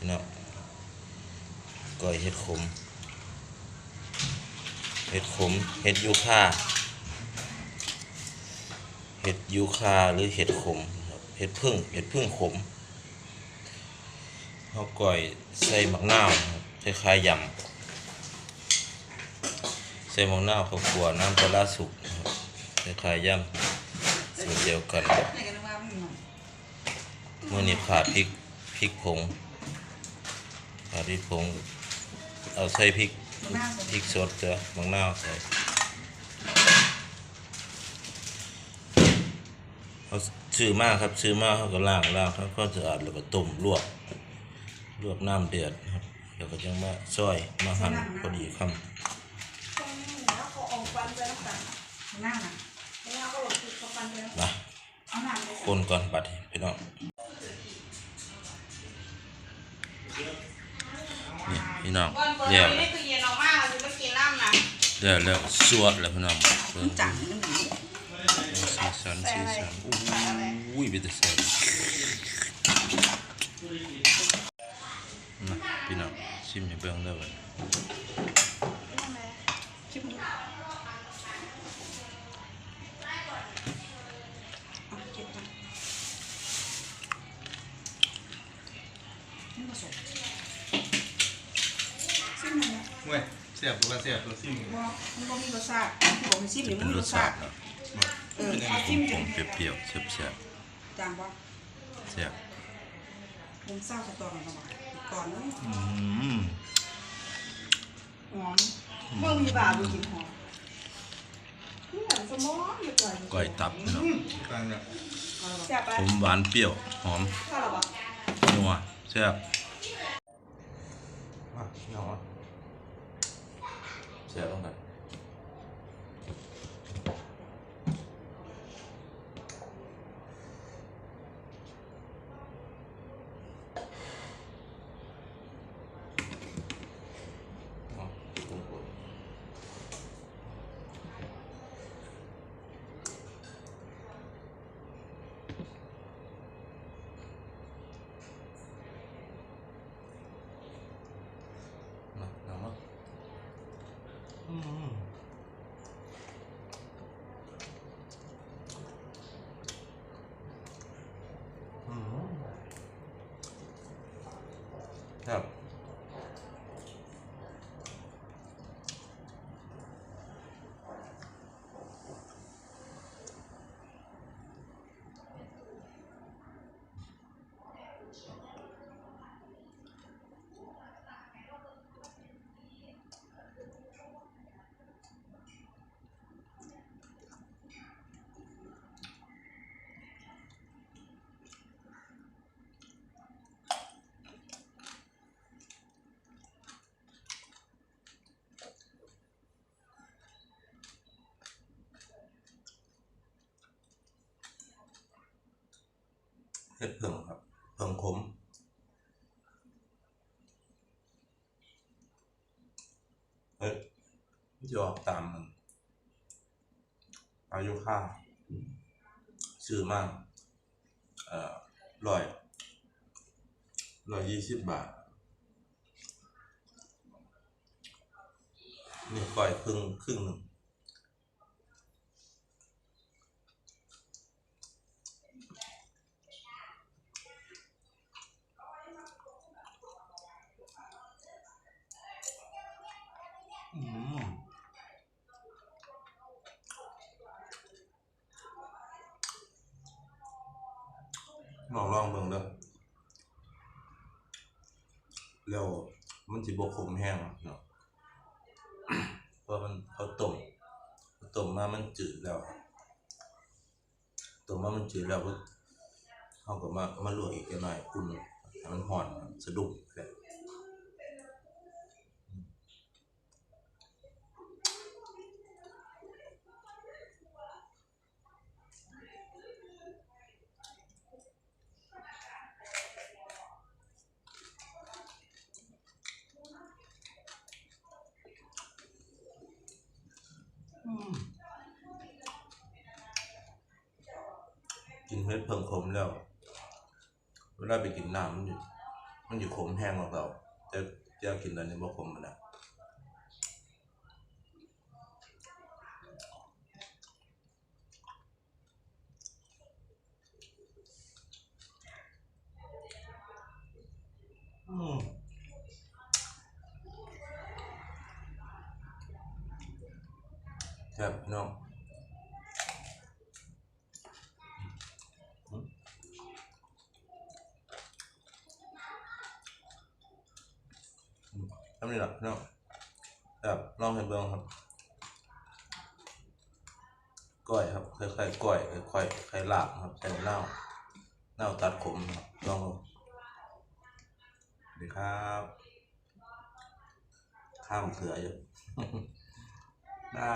พี่น้องก้อยเห็ดขมเห็ดขมเห็ดยูคาเห็ดยูคาหรือเห็ดขมครับเห็ดพึ่งเห็ดพึ่งขมเขาก้อยใส่หมักนาวครับคล้ายๆยำใส่หมักนาวข้าวคั่วน้ำปลาร้าสุกนะครับคล้ายๆยำสูตรเดียวกันครับไหนกันว่ามันหน่อยเมื่อนี้ขาดพริกพริกผง ขาดพริกผงเอาใส่พริกหน้าสดพริกสดเจอมังนาวใส่เอาซื้อมากครับซื้อมากเขาก็ล้างล้างเขาก็จะอาดแล้วก็ต้มลวกลวกน้ำเดือดครับเดี๋ยวก็จะมาซอยมาหั่นพอดีคแล้วเขาออกฟันไปแล้วกันหน้าน่ะแล้วก็หลบติดเขาฟันไปแล้วำนะเอาหน้าไปคนก่อนบัดนี้พี่น้อง พี่น้องวันเปิดเรียบไม่ตู้เย็นออกมาเราจะไปกินน้ำนะเรียบแล้วสวดแล้วพี่น้องเบิ่งจังนั่นหนูสีสันสีสันอุ้ยเป็นแต่แซ่บนะพี่น้องชิมให้เบิ่งได้อเว้ยชิมดูเอาเก็บก่อนนี่ผสมซิมมันนะ เว้ยเสียบตัวก็เสียบตัวซิ่งบ่มันบ่มีรสชาติบอกให้ซิมหรือเป็มันนมีรรสสชาชาติติเนาะเออเอาซิมจังเปรี้ยวๆแซ่บจางบ่ๆแซ่บผมเศร้าสตอหน่อยก่อนก่อนเนอะอืมหอมเมื่อมีบาบูกินหอมนี่เหมือนสมองอยู่ก่อนก้อยตับพี่น้องกันเนี่ยเสียบไปผมหวานเปรี้ยวหอมข้าวหรอปะนัวแซ่บมาพี่น้องมาแซ่บต้อง กันเอาปรุงก่อน มาเอามา อื เห็ดเพิ่งครับเพิ่งขมเฮ้ยยออกตามมัน อายุค่าซื้อมาก เอ่อร้อยร้อยยี่สิบบาท นี่ก้อยครึ่งครึ่งหนึ่งอืม ลองลองเบิ่งเด้อแล้วมันสิบ่ขมแห้งเนาะเพราะมันเขาต้มต้มมามันจืดแล้วต้มมามันจืดแล้วเขาก็มามาลวกอีกหน่อยอุ่นมันห่อนสะดุ้งแหละ กินเม็ดเพิ่งขมแล้วเวลาไปกินน้ำมันอยู่มันอยู่ขมแห้งของเราแต่จะกินตอนนี้บ่ขมมันนะ ครับพี่น้องทำนี่หรอน้องครับลองให้เบิ่งครับก้อยครับค่อยๆก้อยค่อยๆค่อยๆลาบครับใส่เน่าเน่าตัดขมครับลองดูสวัสดีครับ ข้ามเสืออยู่ ได้